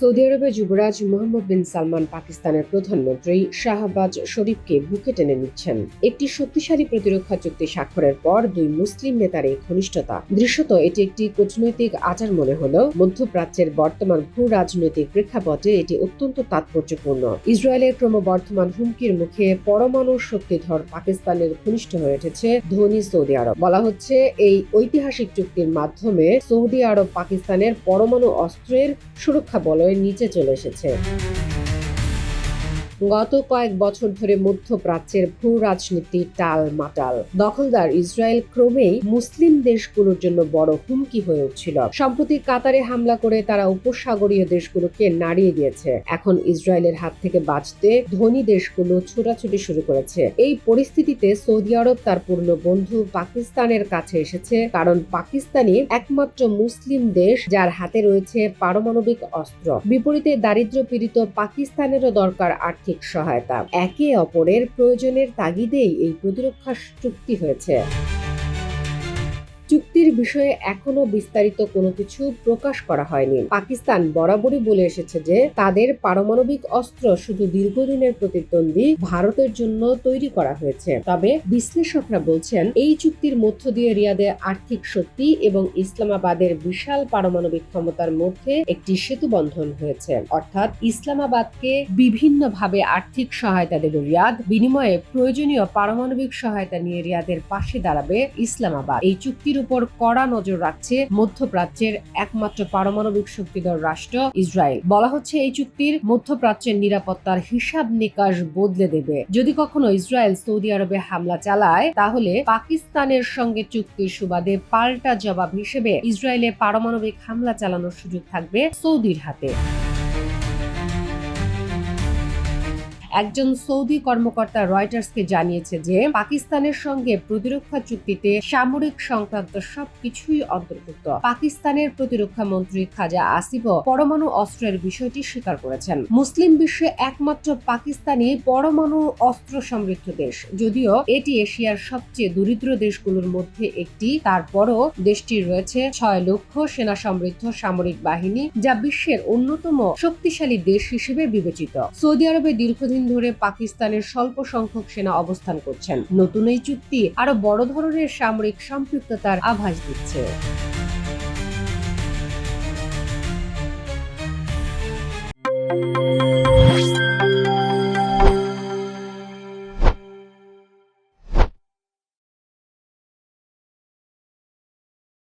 Saudi আরবের যুবরাজ মোহাম্মদ বিন সালমান পাকিস্তানের প্রধানমন্ত্রী শাহবাজ শরীফকে বুকে টেনে নিচ্ছেন। একটি শক্তিশালী প্রতিরক্ষা চুক্তি স্বাক্ষরের পর দুই মুসলিম নেতার এই ঘনিষ্ঠতা। দৃশ্যত এটি একটি কূটনৈতিক আচার মনে হলেও মধ্যপ্রাচ্যের বর্তমান ভূ রাজনৈতিক প্রেক্ষাপটে এটি অত্যন্ত তাৎপর্যপূর্ণ। ইসরায়েলের ক্রমবর্ধমান হুমকির মুখে পরমাণু শক্তিধর পাকিস্তানের ঘনিষ্ঠ হয়ে উঠেছে ধনী সৌদি আরব। বলা হচ্ছে, এই ঐতিহাসিক চুক্তির মাধ্যমে সৌদি আরব পাকিস্তানের পরমাণু অস্ত্রের সুরক্ষা নিচে চলে এসেছে। গত কয়েক বছর ধরে মধ্যপ্রাচ্যের ভূ রাজনীতি টাল মাটাল। দখলদার ইসরায়েল ক্রমেই মুসলিম দেশগুলোর জন্য বড় হুমকি হয়ে উঠছিল। সম্প্রতি কাতারে হামলা করে তারা উপসাগরীয় দেশগুলোকে নাড়িয়ে দিয়েছে। এখন ইসরায়েলের হাত থেকে বাঁচতে ধনী দেশগুলো ছোটাছুটি শুরু করেছে। এই পরিস্থিতিতে সৌদি আরব তার পূর্ণ বন্ধু পাকিস্তানের কাছে এসেছে, কারণ পাকিস্তানই একমাত্র মুসলিম দেশ যার হাতে রয়েছে পারমাণবিক অস্ত্র। বিপরীতে দারিদ্র পীড়িত পাকিস্তানেরও দরকার আর্থিক সহায়তা। একে অপরের প্রয়োজনের তাগিদেই এই প্রতিরক্ষা চুক্তি হয়েছে। চুক্তির বিষয়ে এখনও বিস্তারিত কোনো কিছু প্রকাশ করা হয়নি। পাকিস্তান বরাবরই বলে এসেছে যে, তাদের পারমাণবিক অস্ত্র শুধু দীর্ঘদিনের প্রতিদ্বন্দ্বী ভারতের জন্য তৈরি করা হয়েছে। তবে বিশ্লেষকরা বলছেন, এই চুক্তির মধ্য দিয়ে রিয়াদে আর্থিক শক্তি এবং ইসলামাবাদের বিশাল পারমাণবিক ক্ষমতার মধ্যে একটি সেতু বন্ধন হয়েছে। অর্থাৎ ইসলামাবাদকে বিভিন্নভাবে আর্থিক সহায়তা দেবে রিয়াদ, বিনিময়ে প্রয়োজনীয় পারমাণবিক সহায়তা নিয়ে রিয়াদের পাশে দাঁড়াবে ইসলামাবাদ। এই চুক্তির উপর কড়া নজর রাখছে মধ্যপ্রাচ্যের একমাত্র পারমাণবিক শক্তিধর রাষ্ট্র ইসরায়েল। বলা হচ্ছে এই চুক্তির মধ্যপ্রাচ্যের নিরাপত্তার হিসাব নিকাশ বদলে দেবে। যদি কখনো ইসরায়েল সৌদি আরবে হামলা চালায়, তাহলে পাকিস্তানের সঙ্গে চুক্তির সুবাদে পাল্টা জবাব হিসেবে ইসরায়েলে পারমাণবিক হামলা চালানোর সুযোগ থাকবে সৌদির হাতে। একজন সৌদি কর্মকর্তা রয়টার্সকে জানিয়েছে যে পাকিস্তানের সঙ্গে প্রতিরক্ষা চুক্তিতে সামরিক সংক্রান্ত সবকিছুই অন্তর্ভুক্ত। পাকিস্তানের প্রতিরক্ষা মন্ত্রী খাজা আসিফ পরমাণু অস্ত্রের বিষয়টি স্বীকার করেছেন। মুসলিম বিশ্বে একমাত্র পাকিস্তানি পরমাণু অস্ত্র সমৃদ্ধ দেশ। যদিও এটি এশিয়ার সবচেয়ে দরিদ্র দেশগুলোর মধ্যে একটি। তারপরও দেশটির রয়েছে ছয় লক্ষ সেনা সমৃদ্ধ সামরিক বাহিনী, যা বিশ্বের অন্যতম শক্তিশালী দেশ হিসেবে বিবেচিত। সৌদি আরবে দীর্ঘদিন ধরে পাকিস্তানের স্বল্প সংখ্যক সেনা অবস্থান করছেন নতুন এই চুক্তি আরও বড় ধরনের সামরিক সম্পৃক্ততার আভাস দিচ্ছে